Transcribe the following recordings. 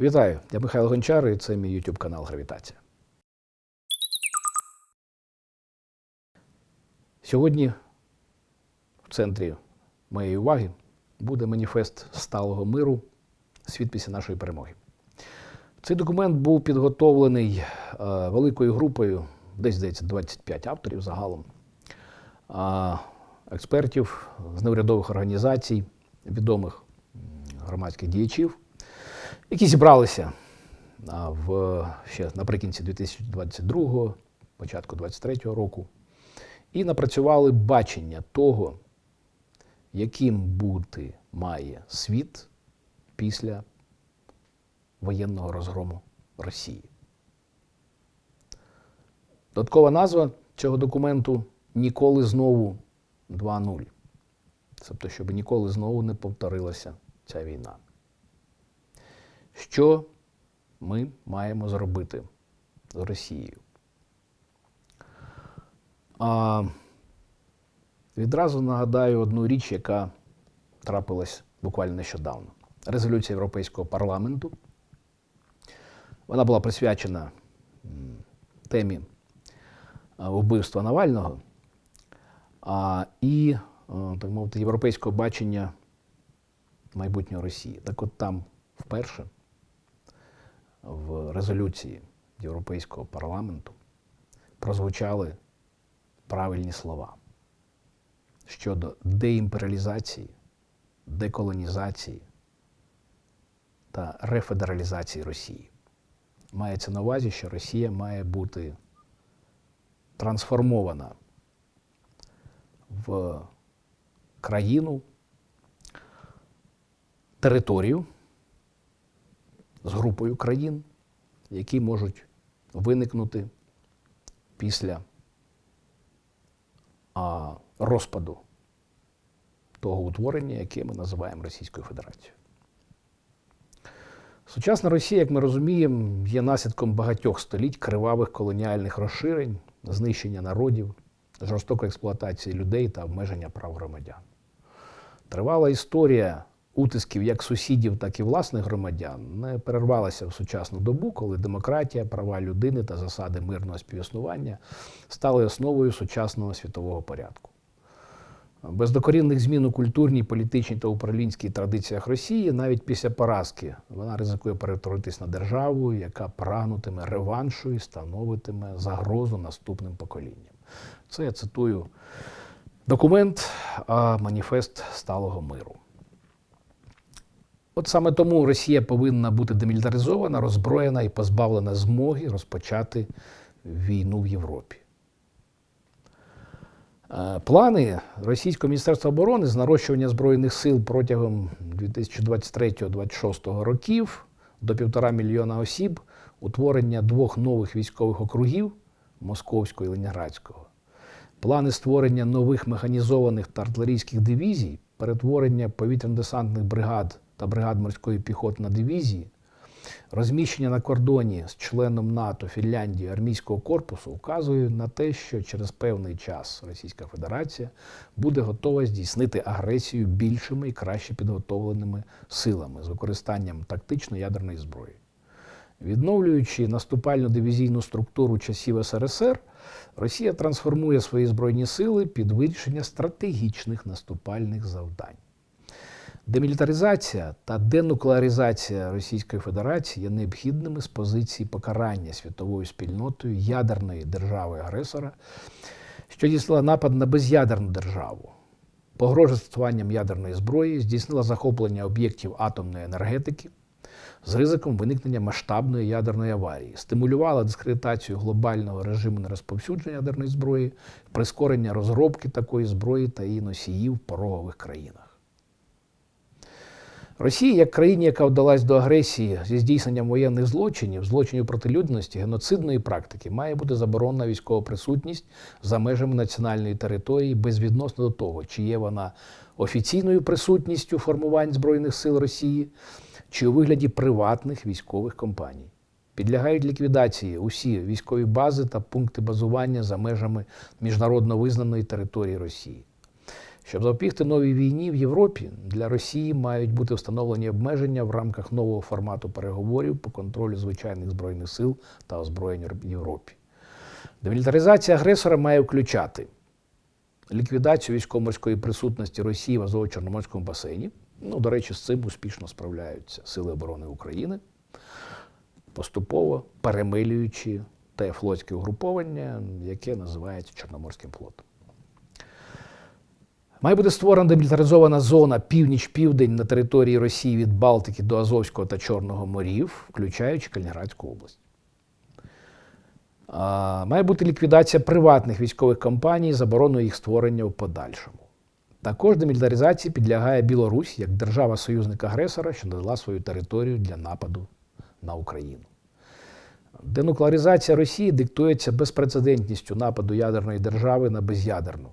Вітаю, я Михайло Гончар і це мій YouTube канал Гравітація. Сьогодні в центрі моєї уваги буде маніфест сталого миру світ після нашої перемоги. Цей документ був підготовлений е, великою групою, десь здається, 25 авторів загалом, експертів з неурядових організацій, відомих громадських діячів, які зібралися в, ще наприкінці 2022, початку 2023 року, і напрацювали бачення того, яким бути має світ після воєнного розгрому Росії. Додаткова назва цього документу ніколи знову 2.0. Тобто, щоб ніколи знову не повторилася ця війна. Що ми маємо зробити з Росією? А, відразу нагадаю одну річ, яка трапилась буквально нещодавно. Резолюція Європейського парламенту. Вона була присвячена темі вбивства Навального а, і, так мовити, європейського бачення майбутнього Росії. Так от там вперше в резолюції Європейського парламенту прозвучали правильні слова щодо деімперіалізації, деколонізації та рефедералізації Росії. Мається на увазі, що Росія має бути трансформована в країну, територію з групою країн, які можуть виникнути після а, розпаду того утворення, яке ми називаємо Російською Федерацією. Сучасна Росія, як ми розуміємо, є наслідком багатьох століть кривавих колоніальних розширень, знищення народів, жорстокої експлуатації людей та обмеження прав громадян. Тривала історія утисків як сусідів, так і власних громадян не перервалася в сучасну добу, коли демократія, права людини та засади мирного співіснування стали основою сучасного світового порядку. Без докорінних змін у культурній, політичній та управлінській традиціях Росії, навіть після поразки, вона ризикує перетворитись на державу, яка прагнутиме реваншу і становитиме загрозу наступним поколінням. Це я цитую документ, маніфест сталого миру. От саме тому Росія повинна бути демілітаризована, роззброєна і позбавлена змоги розпочати війну в Європі. Е, Плани Російського міністерства оборони з нарощування Збройних сил протягом 2023-2026 років до півтора мільйона осіб, утворення двох нових військових округів Московського і Ленінградського, плани створення нових механізованих та артилерійських дивізій, перетворення повітряно-десантних бригад та бригад морської піхоти на дивізії, розміщення на кордоні з членом НАТО Фінляндії армійського корпусу вказує на те, що через певний час Російська Федерація буде готова здійснити агресію більшими і краще підготовленими силами з використанням тактично-ядерної зброї. Відновлюючи наступальну дивізійну структуру часів СРСР, Росія трансформує свої збройні сили під вирішення стратегічних наступальних завдань. Демілітаризація та денуклеаризація Російської Федерації є необхідними з позиції покарання світовою спільнотою ядерної держави-агресора, що здійснила напад на без'ядерну державу, погрожує застосуванням ядерної зброї, здійснила захоплення об'єктів атомної енергетики з ризиком виникнення масштабної ядерної аварії, стимулювала дискредитацію глобального режиму нерозповсюдження ядерної зброї, прискорення розробки такої зброї та її носіїв в порогових країнах. Росія, як країні, яка вдалась до агресії зі здійсненням воєнних злочинів, злочинів проти людяності, геноцидної практики, має бути заборонена військова присутність за межами національної території безвідносно до того, чи є вона офіційною присутністю формувань Збройних сил Росії, чи у вигляді приватних військових компаній. Підлягають ліквідації усі військові бази та пункти базування за межами міжнародно визнаної території Росії. Щоб запобігти новій війні в Європі, для Росії мають бути встановлені обмеження в рамках нового формату переговорів по контролю звичайних збройних сил та озброєння в Європі. Демілітаризація агресора має включати ліквідацію військово-морської присутності Росії в Азово-Чорноморському басейні. Ну, до речі, з цим успішно справляються Сили оборони України, поступово перемилюючи те флотське угруповання, яке називається Чорноморським флотом. Має бути створена демілітаризована зона північ-південь на території Росії від Балтики до Азовського та Чорного морів, включаючи Калінінградську область. Має бути ліквідація приватних військових компаній, забороною їх створення в подальшому. Також демілітаризації підлягає Білорусь як держава-союзник агресора, що надала свою територію для нападу на Україну. Денуклеаризація Росії диктується безпрецедентністю нападу ядерної держави на безядерну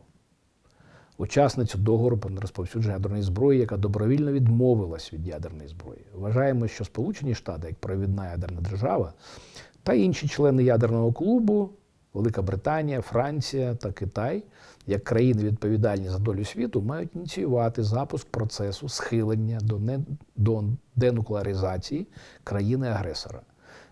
учасницю договору про нерозповсюдження ядерної зброї, яка добровільно відмовилась від ядерної зброї. Вважаємо, що Сполучені Штати, як провідна ядерна держава, та інші члени ядерного клубу, Велика Британія, Франція та Китай, як країни відповідальні за долю світу, мають ініціювати запуск процесу схилення до, не, до денуклеаризації країни-агресора.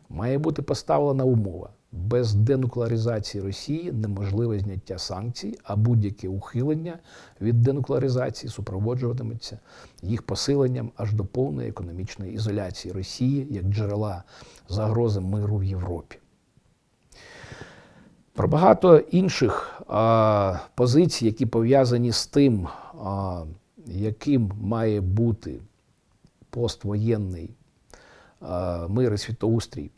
Має бути поставлена умова. Без денуклеаризації Росії неможливе зняття санкцій, а будь-яке ухилення від денуклеаризації супроводжуватиметься їх посиленням аж до повної економічної ізоляції Росії як джерела загрози миру в Європі. Про багато інших а, позицій, які пов'язані з тим, а, яким має бути поствоєнний а, мир і світоустрій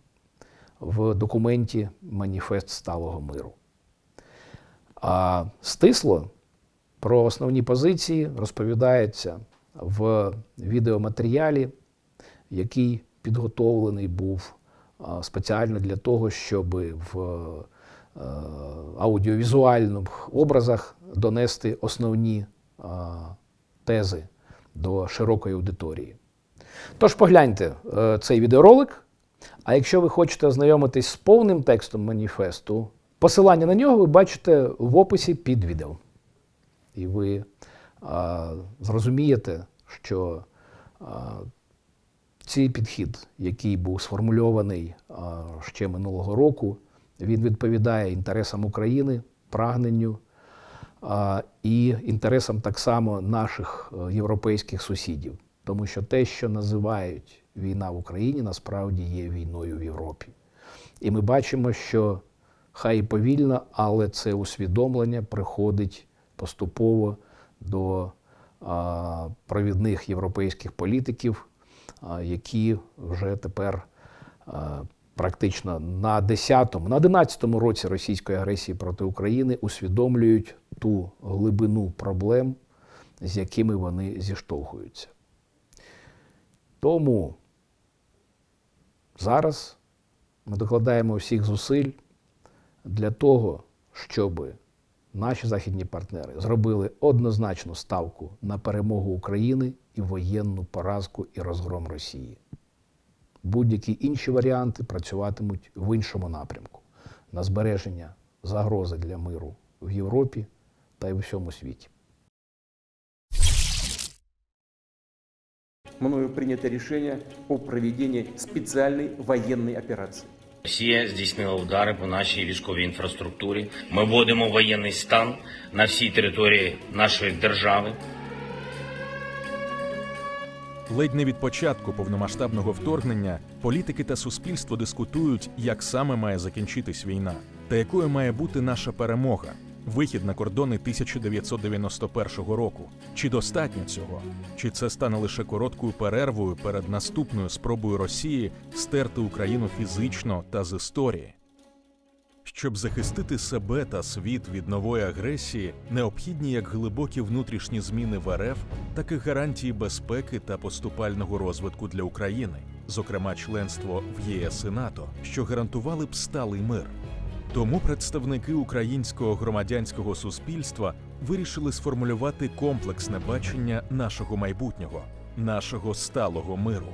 в документі Маніфест сталого миру. А стисло про основні позиції розповідається в відеоматеріалі, який підготовлений був спеціально для того, щоб в е, аудіовізуальних образах донести основні тези до широкої аудиторії. Тож погляньте е, цей відеоролик. А якщо ви хочете ознайомитись з повним текстом маніфесту, посилання на нього ви бачите в описі під відео. І ви а, зрозумієте, що а, цей підхід, який був сформульований а, ще минулого року, він відповідає інтересам України, прагненню а, і інтересам так само наших е, європейських сусідів. Тому що те, що називають війна в Україні, насправді є війною в Європі. І ми бачимо, що хай і повільно, але це усвідомлення приходить поступово до провідних європейських політиків, які вже тепер практично на 10-му, на 11-му році російської агресії проти України усвідомлюють ту глибину проблем, з якими вони зіштовхуються. Тому зараз ми докладаємо всіх зусиль для того, щоб наші західні партнери зробили однозначну ставку на перемогу України і воєнну поразку і розгром Росії. Будь-які інші варіанти працюватимуть в іншому напрямку на збереження загрози для миру в Європі та й в усьому світі. Мною принято решение о проведении специальной военной операции. Росія здійснила удари по нашій військовій інфраструктурі. Ми вводимо воєнний стан на всій території нашої держави. Ледь не від початку повномасштабного вторгнення політики та суспільство дискутують, як саме має закінчитись війна, та якою має бути наша перемога, вихід на кордони 1991 року. Чи достатньо цього? Чи це стане лише короткою перервою перед наступною спробою Росії стерти Україну фізично та з історії? Щоб захистити себе та світ від нової агресії, необхідні як глибокі внутрішні зміни в РФ, так і гарантії безпеки та поступального розвитку для України, зокрема членство в ЄС і НАТО, що гарантували б сталий мир. Тому представники українського громадянського суспільства вирішили сформулювати комплексне бачення нашого майбутнього, нашого сталого миру.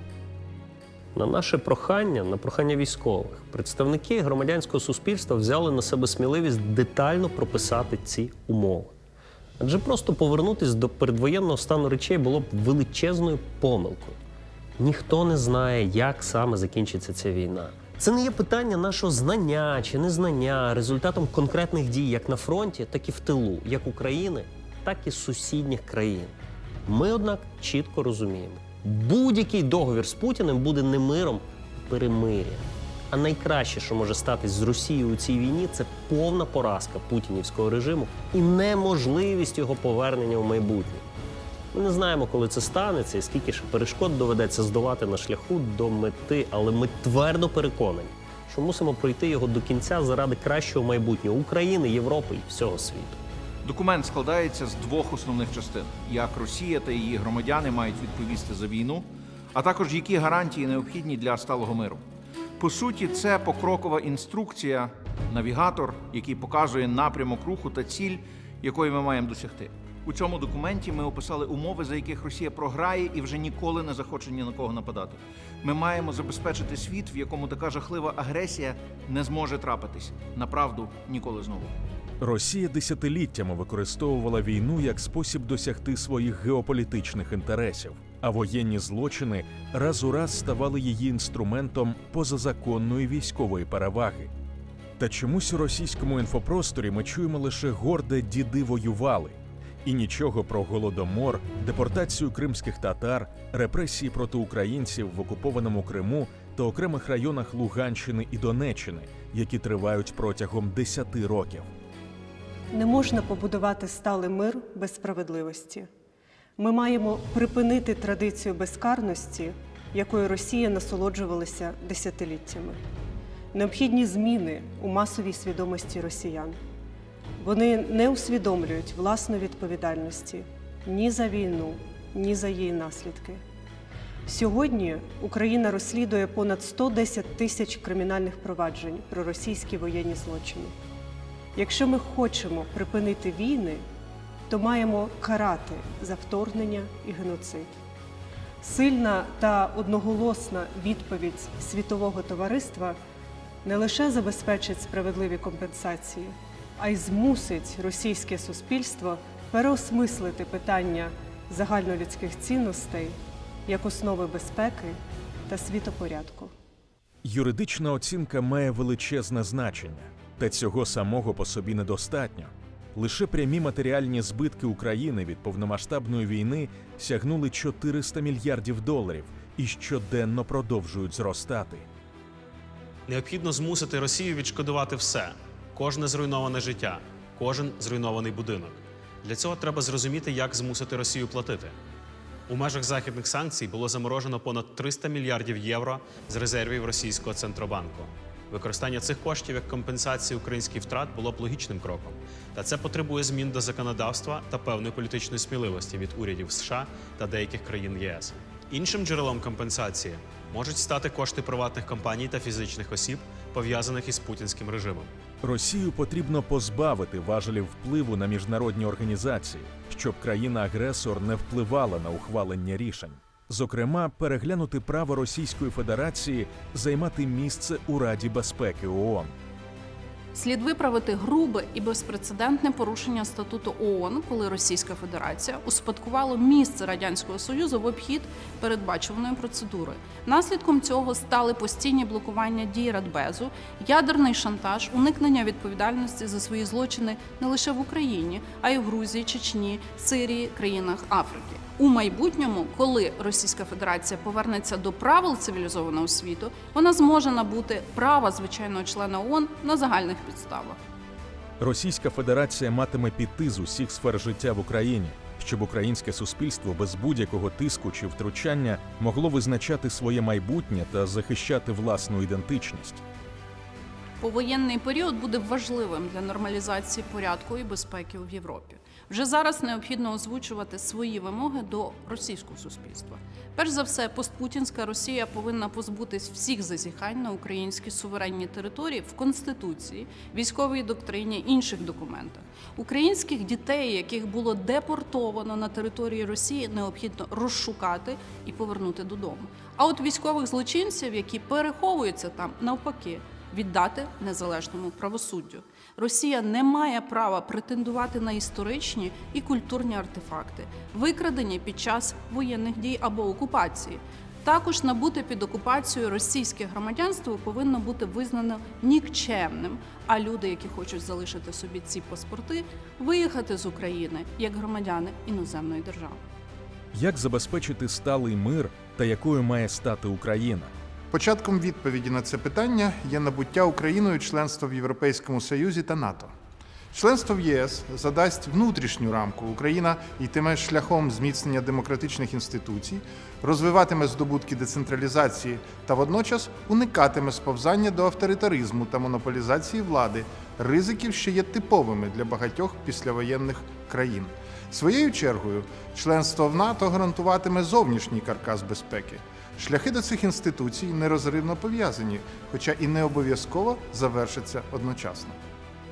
На наше прохання, на прохання військових, представники громадянського суспільства взяли на себе сміливість детально прописати ці умови. Адже просто повернутися до передвоєнного стану речей було б величезною помилкою. Ніхто не знає, як саме закінчиться ця війна. Це не є питання нашого знання чи незнання результатом конкретних дій як на фронті, так і в тилу, як України, так і сусідніх країн. Ми, однак, чітко розуміємо, будь-який договір з Путіним буде не миром, а перемир'ям. А найкраще, що може статись з Росією у цій війні, це повна поразка путінівського режиму і неможливість його повернення в майбутнє. Ми не знаємо, коли це станеться і скільки ще перешкод доведеться здолати на шляху до мети, але ми твердо переконані, що мусимо пройти його до кінця заради кращого майбутнього України, Європи і всього світу. Документ складається з двох основних частин: як Росія та її громадяни мають відповісти за війну, а також які гарантії необхідні для сталого миру. По суті, це покрокова інструкція, навігатор, який показує напрямок руху та ціль, якої ми маємо досягти. У цьому документі ми описали умови, за яких Росія програє і вже ніколи не захоче ні на кого нападати. Ми маємо забезпечити світ, в якому така жахлива агресія не зможе трапитись. Направду ніколи знову. Росія десятиліттями використовувала війну як спосіб досягти своїх геополітичних інтересів, а воєнні злочини раз у раз ставали її інструментом позазаконної військової переваги. Та чомусь у російському інфопросторі ми чуємо лише горде діди воювали, і нічого про голодомор, депортацію кримських татар, репресії проти українців в окупованому Криму та окремих районах Луганщини і Донеччини, які тривають протягом 10 років. Не можна побудувати сталий мир без справедливості. Ми маємо припинити традицію безкарності, якою Росія насолоджувалася десятиліттями. Необхідні зміни у масовій свідомості росіян. Вони не усвідомлюють власної відповідальності ні за війну, ні за її наслідки. Сьогодні Україна розслідує понад 110 тисяч кримінальних проваджень про російські воєнні злочини. Якщо ми хочемо припинити війни, то маємо карати за вторгнення і геноцид. Сильна та одноголосна відповідь світового товариства не лише забезпечить справедливі компенсації, а й змусить російське суспільство переосмислити питання загальнолюдських цінностей як основи безпеки та світопорядку. Юридична оцінка має величезне значення, та цього самого по собі недостатньо. Лише прямі матеріальні збитки України від повномасштабної війни сягнули 400 мільярдів доларів і щоденно продовжують зростати. Необхідно змусити Росію відшкодувати все, кожне зруйноване життя, кожен зруйнований будинок. Для цього треба зрозуміти, як змусити Росію платити. У межах західних санкцій було заморожено понад 300 мільярдів євро з резервів російського центробанку. Використання цих коштів як компенсації українських втрат було б логічним кроком. Та це потребує змін до законодавства та певної політичної сміливості від урядів США та деяких країн єС. Іншим джерелом компенсації можуть стати кошти приватних компаній та фізичних осіб, пов'язаних із путінським режимом. Росію потрібно позбавити важелів впливу на міжнародні організації, щоб країна-агресор не впливала на ухвалення рішень. Зокрема, переглянути право Російської Федерації займати місце у Раді безпеки ООН. Слід виправити грубе і безпрецедентне порушення статуту ООН, коли Російська Федерація успадкувала місце радянського союзу в обхід передбачуваної процедури. Наслідком цього стали постійні блокування дій Радбезу, ядерний шантаж, уникнення відповідальності за свої злочини не лише в Україні, а й в Грузії, Чечні, Сирії, країнах Африки. У майбутньому, коли Російська Федерація повернеться до правил цивілізованого світу, вона зможе набути права звичайного члена ООН на загальних підставах. Російська Федерація матиме піти з усіх сфер життя в Україні, щоб українське суспільство без будь-якого тиску чи втручання могло визначати своє майбутнє та захищати власну ідентичність. Повоєнний період буде важливим для нормалізації порядку і безпеки в Європі. Вже зараз необхідно озвучувати свої вимоги до російського суспільства. Перш за все, постпутінська Росія повинна позбутись всіх зазіхань на українські суверенні території в конституції, військовій доктрині інших документах. Українських дітей, яких було депортовано на території Росії, необхідно розшукати і повернути додому. А от військових злочинців, які переховуються там, навпаки віддати незалежному правосуддю. Росія не має права претендувати на історичні і культурні артефакти, викрадені під час воєнних дій або окупації. Також набуте під окупацією російське громадянство повинно бути визнано нікчемним. А люди, які хочуть залишити собі ці паспорти, виїхати з України як громадяни іноземної держави. Як забезпечити сталий мир та якою має стати Україна? Початком відповіді на це питання є набуття Україною членства в Європейському Союзі та НАТО. Членство в ЄС задасть внутрішню рамку. Україна йтиме шляхом зміцнення демократичних інституцій, розвиватиме здобутки децентралізації та водночас уникатиме сповзання до авторитаризму та монополізації влади, ризиків, що є типовими для багатьох післявоєнних країн. Своєю чергою, членство в НАТО гарантуватиме зовнішній каркас безпеки. Шляхи до цих інституцій нерозривно пов'язані, хоча і не обов'язково завершаться одночасно.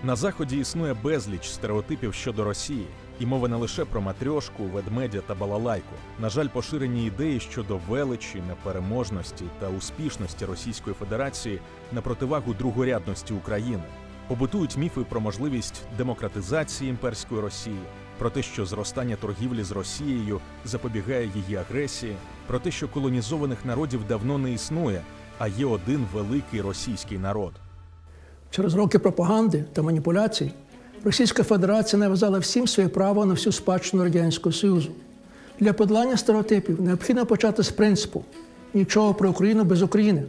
На заході існує безліч стереотипів щодо Росії, і мова не лише про матрьошку, ведмедя та балалайку. На жаль, поширені ідеї щодо величі, непереможності та успішності Російської Федерації на противагу другорядності України. Побутують міфи про можливість демократизації імперської Росії, про те, що зростання торгівлі з Росією запобігає її агресії, про те, що колонізованих народів давно не існує, а є один великий російський народ. Через роки пропаганди та маніпуляцій Російська Федерація нав'язала всім своє право на всю спадщину Радянського Союзу. Для подолання стереотипів необхідно почати з принципу нічого про Україну без України,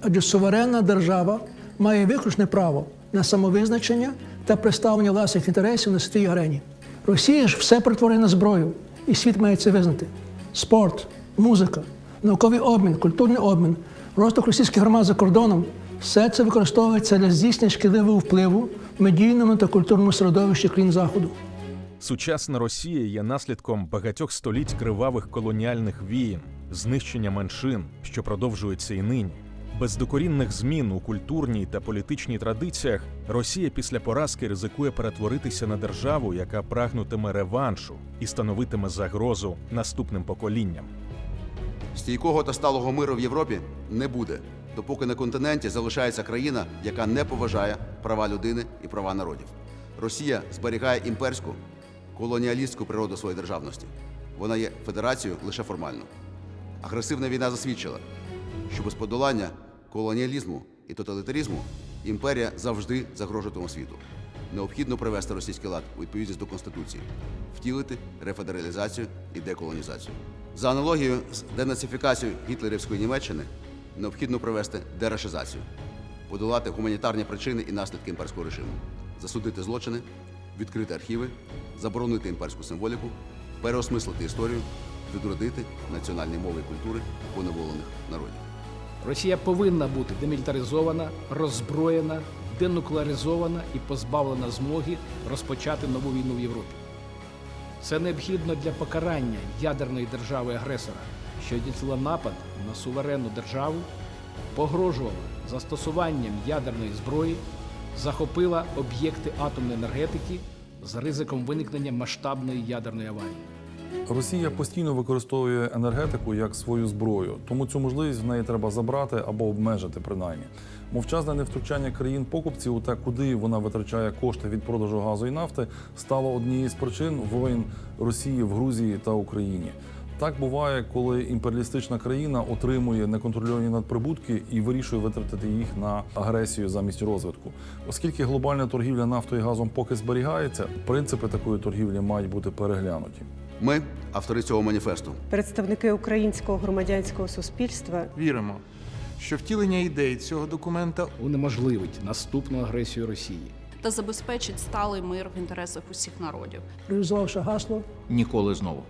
адже суверенна держава має виключне право на самовизначення та представлення власних інтересів на світовій арені. Росія ж все перетворює на зброю, і світ має це визнати. Спорт, музика, науковий обмін, культурний обмін, розвиток російських громад за кордоном все це використовується для здійснення шкідливого впливу в медійному та культурному середовищі країн Заходу. Сучасна Росія є наслідком багатьох століть кривавих колоніальних війн, знищення меншин, що продовжується і нині. Без докорінних змін у культурній та політичній традиціях Росія після поразки ризикує перетворитися на державу, яка прагнутиме реваншу і становитиме загрозу наступним поколінням. Стійкого та сталого миру в Європі не буде, допоки на континенті залишається країна, яка не поважає права людини і права народів. Росія зберігає імперську колоніалістську природу своєї державності. Вона є федерацією лише формально. Агресивна війна засвідчила, що без подолання колоніалізму і тоталітаризму імперія завжди загрожуватиме світу. Необхідно привести російський лад у відповідність до Конституції, втілити рефедералізацію і деколонізацію. За аналогією з денацифікацією гітлерівської Німеччини необхідно провести дерашизацію, подолати гуманітарні причини і наслідки імперського режиму, засудити злочини, відкрити архіви, заборонити імперську символіку, переосмислити історію, відродити національні мови і культури поневолених народів. Росія повинна бути демілітаризована, роззброєна, денуклеаризована і позбавлена змоги розпочати нову війну в Європі. Це необхідно для покарання ядерної держави-агресора, що здійснила напад на суверенну державу, погрожувала застосуванням ядерної зброї, захопила об'єкти атомної енергетики з ризиком виникнення масштабної ядерної аварії. Росія постійно використовує енергетику як свою зброю, тому цю можливість в неї треба забрати або обмежити принаймні. Мовчазне невтручання країн покупців у те, куди вона витрачає кошти від продажу газу і нафти, стало однією з причин воїн Росії в Грузії та Україні. Так буває, коли імперіалістична країна отримує неконтрольовані надприбутки і вирішує витратити їх на агресію замість розвитку. Оскільки глобальна торгівля нафтою і газом поки зберігається, принципи такої торгівлі мають бути переглянуті. Ми, автори цього маніфесту, Представники українського громадянського суспільства Віримо, що втілення ідей цього документа Унеможливить наступну агресію Росії. Та забезпечить сталий мир в інтересах усіх народів. Реалізувавши гасло Ніколи знову.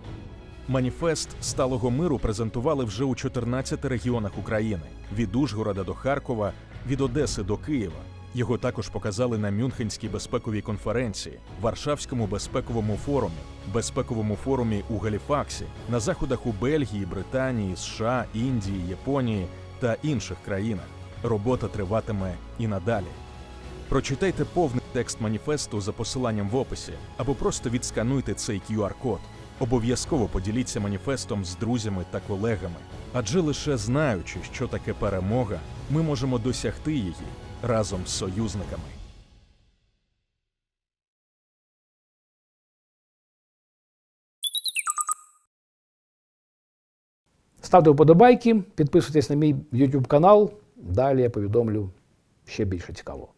Маніфест сталого миру презентували вже у 14 регіонах України: від Ужгорода до Харкова, від Одеси до Києва. Його також показали на Мюнхенській безпековій конференції, Варшавському безпековому форумі, безпековому форумі у Галіфаксі, на заходах у Бельгії, Британії, США, Індії, Японії та інших країнах. Робота триватиме і надалі. Прочитайте повний текст маніфесту за посиланням в описі або просто відскануйте цей QR-код. Обов'язково поділіться маніфестом з друзями та колегами, адже лише знаючи, що таке перемога, ми можемо досягти її разом з союзниками. Ставте вподобайки, підписуйтесь на мій YouTube канал. Далі я повідомлю ще більше цікавого.